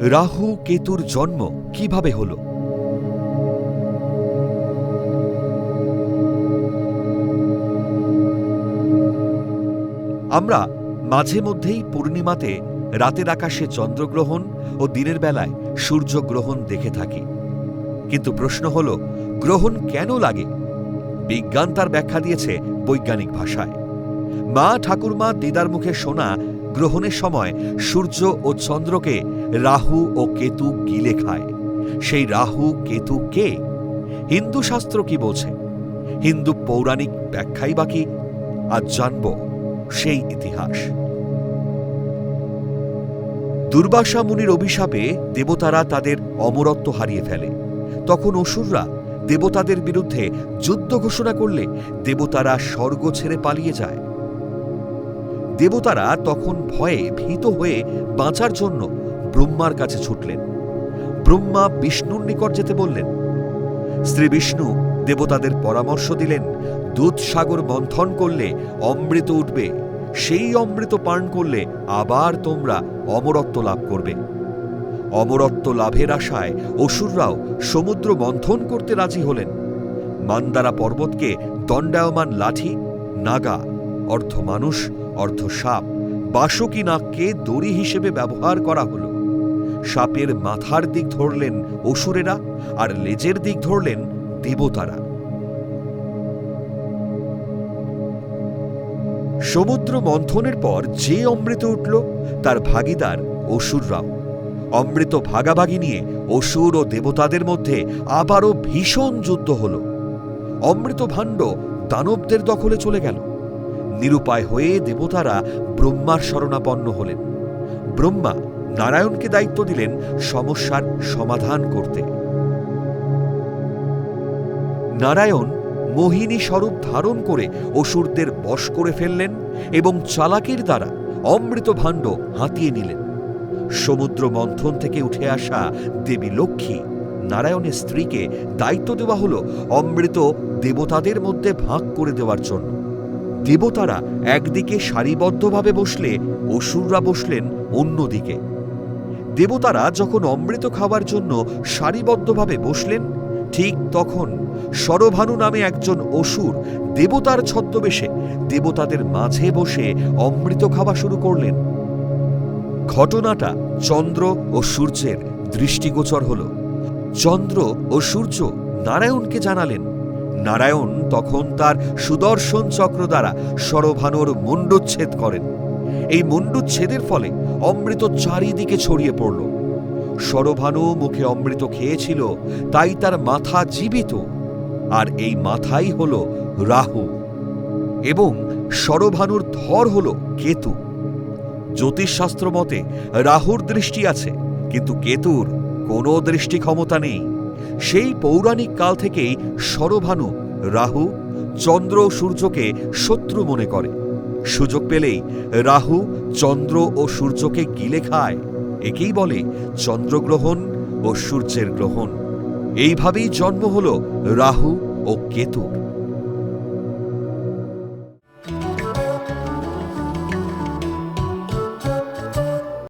রাহু কেতুর জন্ম কীভাবে হল? আমরা মাঝে মধ্যেই পূর্ণিমাতে রাতের আকাশে চন্দ্রগ্রহণ ও দিনের বেলায় সূর্যগ্রহণ দেখে থাকি। কিন্তু প্রশ্ন হল, গ্রহণ কেন লাগে? বিজ্ঞান তার ব্যাখ্যা দিয়েছে বৈজ্ঞানিক ভাষায়। মা ঠাকুরমা দিদার মুখে শোনা গ্রহণের সময় সূর্য ও চন্দ্রকে রাহু ও কেতু গিলে খায় সেই রাহু, কেতু কে? হিন্দু শাস্ত্র কি বলছে? হিন্দু পৌরাণিক ব্যাখ্যাই বাকি আজ জানব সেই ইতিহাস। দুর্বাসা মুনির অভিশাপে দেবতারা তাদের অমরত্ব হারিয়ে ফেলে। তখন অসুররা দেবতাদের বিরুদ্ধে যুদ্ধ ঘোষণা করলে দেবতারা স্বর্গ ছেড়ে পালিয়ে যায়। দেবতারা তখন ভয়ে ভীত হয়ে বাঁচার জন্য ব্রহ্মার কাছে ছুটলেন। ব্রহ্মা বিষ্ণুর নিকট যেতে বললেন। শ্রী বিষ্ণু দেবতাদের পরামর্শ দিলেন, দুধ সাগর মন্থন করলে অমৃত উঠবে, সেই অমৃত পান করলে আবার তোমরা অমরত্ব লাভ করবে। অমরত্ব লাভের আশায় অসুররাও সমুদ্র মন্থন করতে রাজি হলেন। মান্দারা পর্বতকে দণ্ডায়মান লাঠি, নাগা, অর্ধ মানুষ অর্ধ সাপ, বাসকি নাককে দড়ি হিসেবে ব্যবহার করা হলো। সাপের মাথার দিক ধরলেন অসুরেরা আর লেজের দিক ধরলেন দেবতারা। সমুদ্র মন্থনের পর যে অমৃত উঠল, তার ভাগিদার অসুররাও। অমৃত ভাগাভাগি নিয়ে অসুর ও দেবতাদের মধ্যে আবারও ভীষণ যুদ্ধ হল। অমৃত ভাণ্ড দানবদের দখলে চলে গেল। নিরুপায় হয়ে দেবতারা ব্রহ্মার শরণাপন্ন হলেন। ব্রহ্মা নারায়ণকে দায়িত্ব দিলেন সমস্যার সমাধান করতে। নারায়ণ মোহিনী স্বরূপ ধারণ করে অসুরদের বশ করে ফেললেন এবং চালাকির দ্বারা অমৃত ভাণ্ড হাতিয়ে নিলেন। সমুদ্র মন্থন থেকে উঠে আসা দেবী লক্ষ্মী নারায়ণের স্ত্রীকে দায়িত্ব দেওয়া হল অমৃত দেবতাদের মধ্যে ভাগ করে দেওয়ার জন্য। দেবতারা একদিকে সারিবদ্ধভাবে বসলে অসুররা বসলেন অন্যদিকে। দেবতারা যখন অমৃত খাওয়ার জন্য সারিবদ্ধভাবে বসলেন, ঠিক তখন সরভানু নামে একজন অসুর দেবতার ছদ্মবেশে দেবতাদের মাঝে বসে অমৃত খাওয়া শুরু করলেন। ঘটনাটা চন্দ্র ও সূর্যের দৃষ্টিগোচর হল। চন্দ্র ও সূর্য নারায়ণকে জানালেন নারায়ণ তখন তার সুদর্শন চক্র দ্বারা সরভানুর মুণ্ডচ্ছেদ করেন। এই মুণ্ডচ্ছেদের ফলে অমৃত চারিদিকে ছড়িয়ে পড়ল। সরভানু মুখে অমৃত খেয়েছিল, তাই তার মাথা জীবিত। আর এই মাথাই হল রাহু। এবং সরভানুর ধর হল কেতু। জ্যোতিষশাস্ত্র মতে রাহুর দৃষ্টি আছে, কিন্তু কেতুর কোনো দৃষ্টি ক্ষমতা নেই। সেই পৌরাণিক কাল থেকেই সরভানু, রাহু, চন্দ্র সূর্যকে শত্রু মনে করে। সুযোগ পেলেই রাহু, চন্দ্র ও সূর্যকে গিলে খায়। একেই বলে চন্দ্রগ্রহণ ও সূর্যের গ্রহণ। এইভাবেই জন্ম হল রাহু ও কেতুর